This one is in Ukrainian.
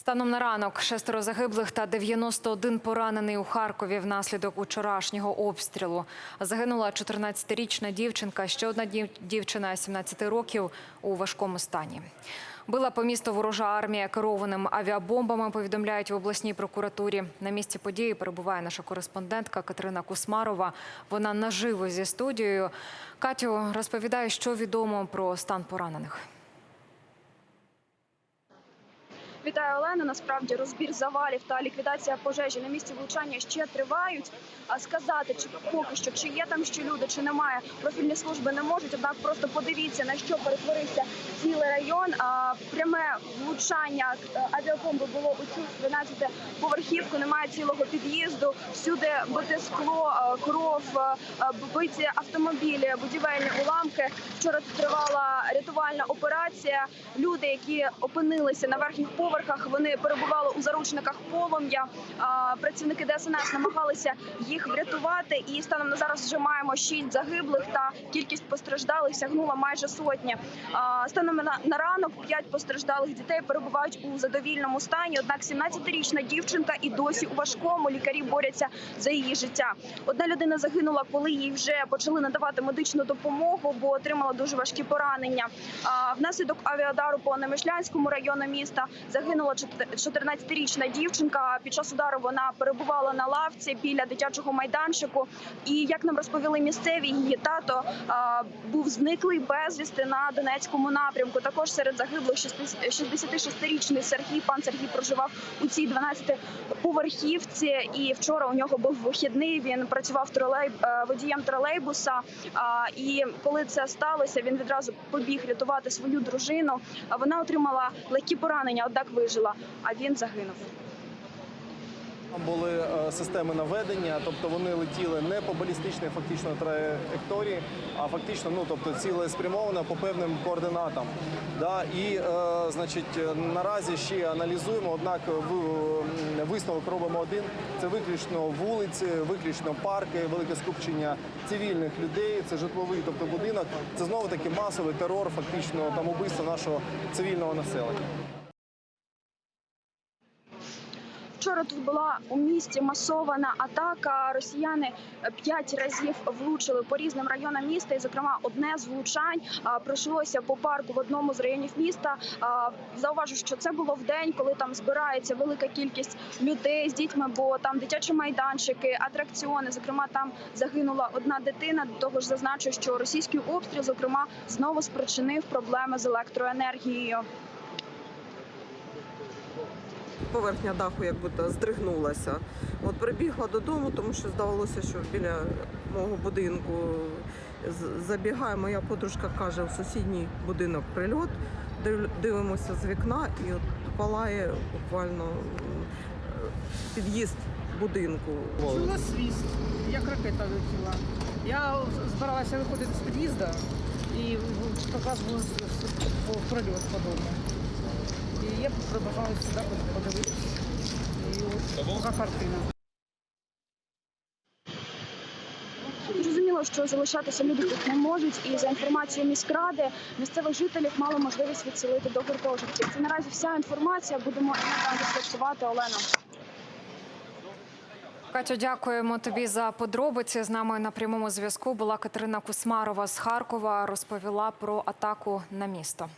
Станом на ранок шестеро загиблих та 91 поранений у Харкові внаслідок учорашнього обстрілу. Загинула 14-річна дівчинка, ще одна дів- дівчина 17 років у важкому стані. Била по місту ворожа армія керованим авіабомбами, повідомляють в обласній прокуратурі. На місці події перебуває наша кореспондентка Катерина Кусмарова. Вона наживо зі студією. Катю, розповідає, що відомо про стан поранених. Вітаю, Олена. Насправді розбір завалів та ліквідація пожежі на місці влучання ще тривають. А сказати, чи поки що чи є там ще люди, чи немає, профільні служби не можуть. Однак просто подивіться на що перетворився цілий район. А пряме влучання е, авіабомби було у цю 12 поверхівку. Немає цілого під'їзду. Всюди бите скло, е, кров, е, биті автомобілі, будівельні уламки. Вчора тривала рятувальна операція. Люди, які опинилися на верхніх поверхах, вони перебували у заручниках полум'я. Працівники ДСНС намагалися їх врятувати. І станом на зараз вже маємо шість загиблих та кількість постраждалих сягнула майже сотні. Станом на ранок п'ять постраждалих дітей перебувають у задовільному стані. Однак 17-річна дівчинка і досі у важкому лікарі борються за її життя. Одна людина загинула, коли їй вже почали надавати медичну допомогу, бо отримала дуже важкі поранення. Внаслідок авіадару по Немишлянському району міста загинула 14-річна дівчинка. Під час удару вона перебувала на лавці біля дитячого майданчику. І як нам розповіли місцеві, її тато був зниклий безвісти на Донецькому напрямку. Також серед загиблих 66-річний Сергій. Пан Сергій проживав у цій 12-поверхівці. І вчора у нього був вихідний. Він працював тролей е, водієм тролейбуса. І коли це сталося, він відразу побіг рятувати свою дружину. Вона отримала легкі поранення, однак вижила. А він загинув. Там були е, системи наведення, тобто вони летіли не по балістичній фактично траєкторії, а фактично, ну тобто цілеспрямовано по певним координатам. Да? І е, значить, наразі ще аналізуємо, однак в- висновок робимо один: це виключно вулиці, виключно парки, велике скупчення цивільних людей, це житловий, тобто будинок. Це знову таки масовий терор, фактично там убивство нашого цивільного населення. Вчора тут була у місті масована атака. Росіяни е, п'ять разів влучили по різним районам міста. І, зокрема, одне з влучань пройшлося по парку в одному з районів міста. Зауважу, що це було в день, коли там збирається велика кількість людей з дітьми, бо там дитячі майданчики, атракціони. Зокрема, там загинула одна дитина. До того ж, зазначу, що російський обстріл, зокрема, знову спричинив проблеми з електроенергією. Поверхня даху як будто здригнулася. От прибігла додому, тому що здавалося, що біля мого будинку забігає. Моя подружка каже, в сусідній будинок прильот. Дивимося з вікна і от палає буквально під'їзд будинку. Чула свіст, як ракета летіла. Я збиралася виходити з під'їзду і якраз був прольот по дому. І я прибігала сюди подивитися. І от така картина. Зрозуміло, що залишатися люди тут не можуть, і за інформацією міськради місцевих жителів мали можливість відселити до гуртожитків. Це наразі вся інформація. Будемо слідкувати. Олена. Катю, дякуємо тобі за подробиці. З нами на прямому зв'язку була Катерина Кусмарова з Харкова. Розповіла про атаку на місто.